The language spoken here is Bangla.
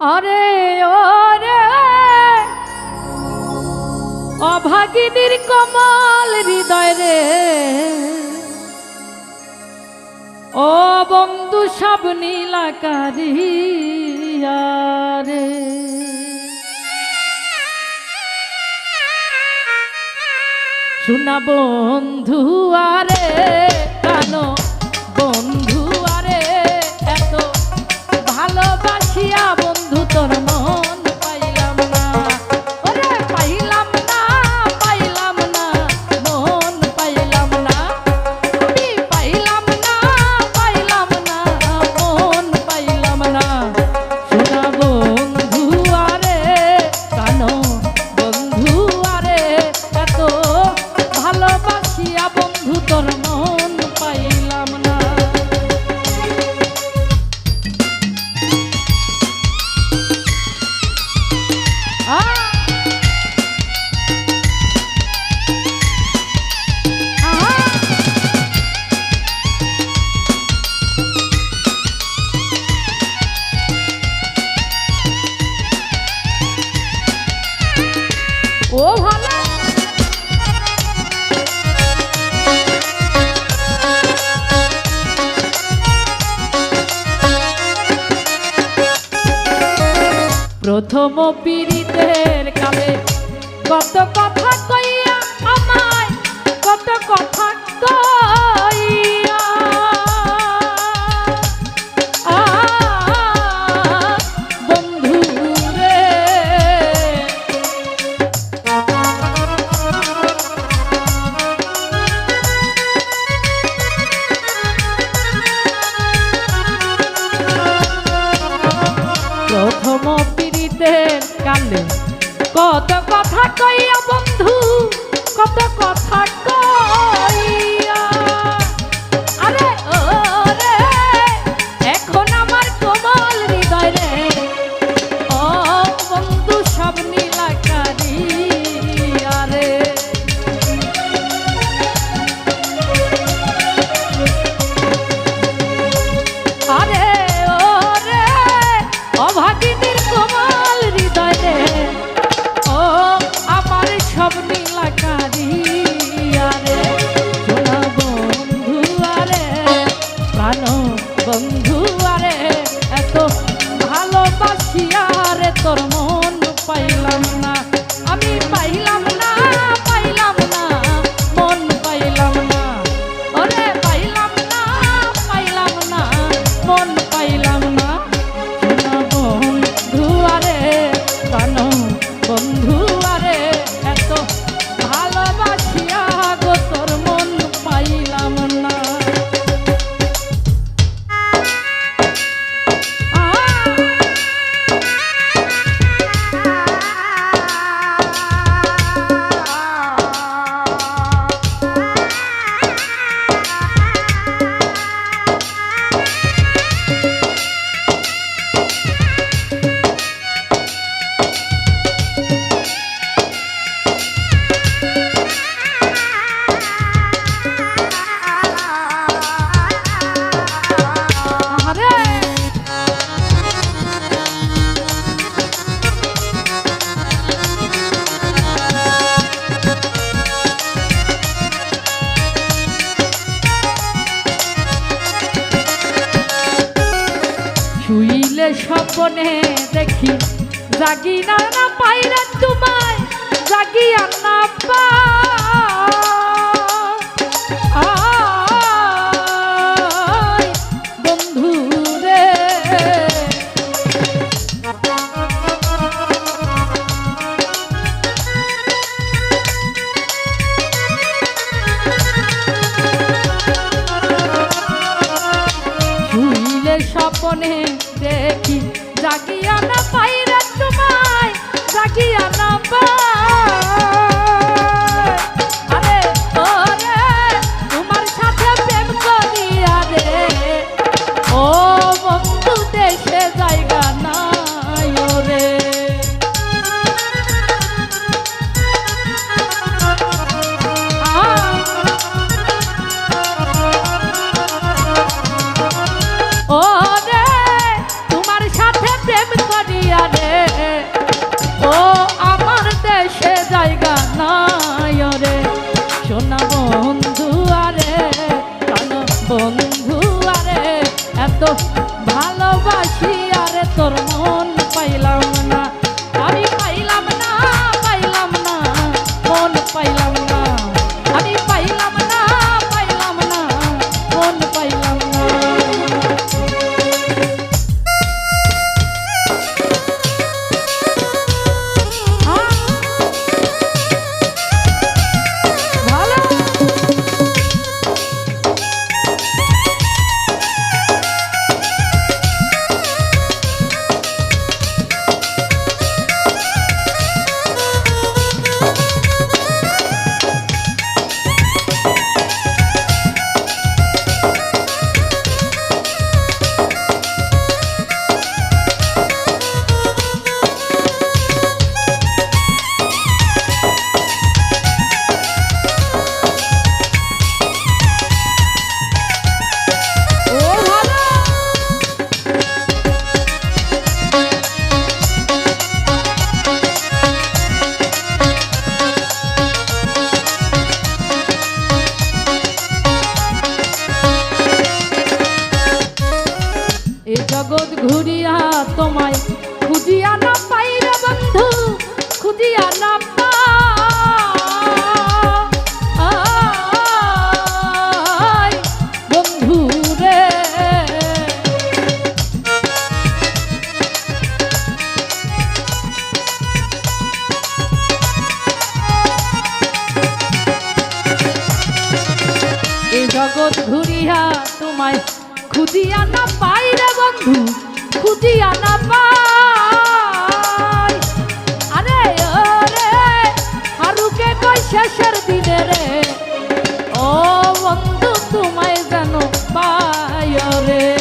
অরে অরে অভাগিনীর কমল হৃদয় রে। ও বন্ধু সব নীলাকারিয়া রে। সোনা বন্ধু আরে। ও ভালো। প্রথম পীড়িতের কালে কত কথা কইয়া আমায় কত কথা কয় কত কথা কইয়া বন্ধু কত কথা কয়। স্বপ্নে দেখি। জাগি না না পাইলাম তোমায় জাগি না পা স্বপনে জাগিয়া না পাই তোমায় জাগিয়া না পাই বন্ধু আরে কেন বন্ধু আরে এত ভালোবাসি আরে তোর মন পাইলাম না। আমি আমায় খুঁজিয়া না পাই রে বন্ধু, খুঁজিয়া না পাই। আরে রে হারুকে কই শেষের দিনে রে? ও বন্ধু, তোমায় জানো পাই রে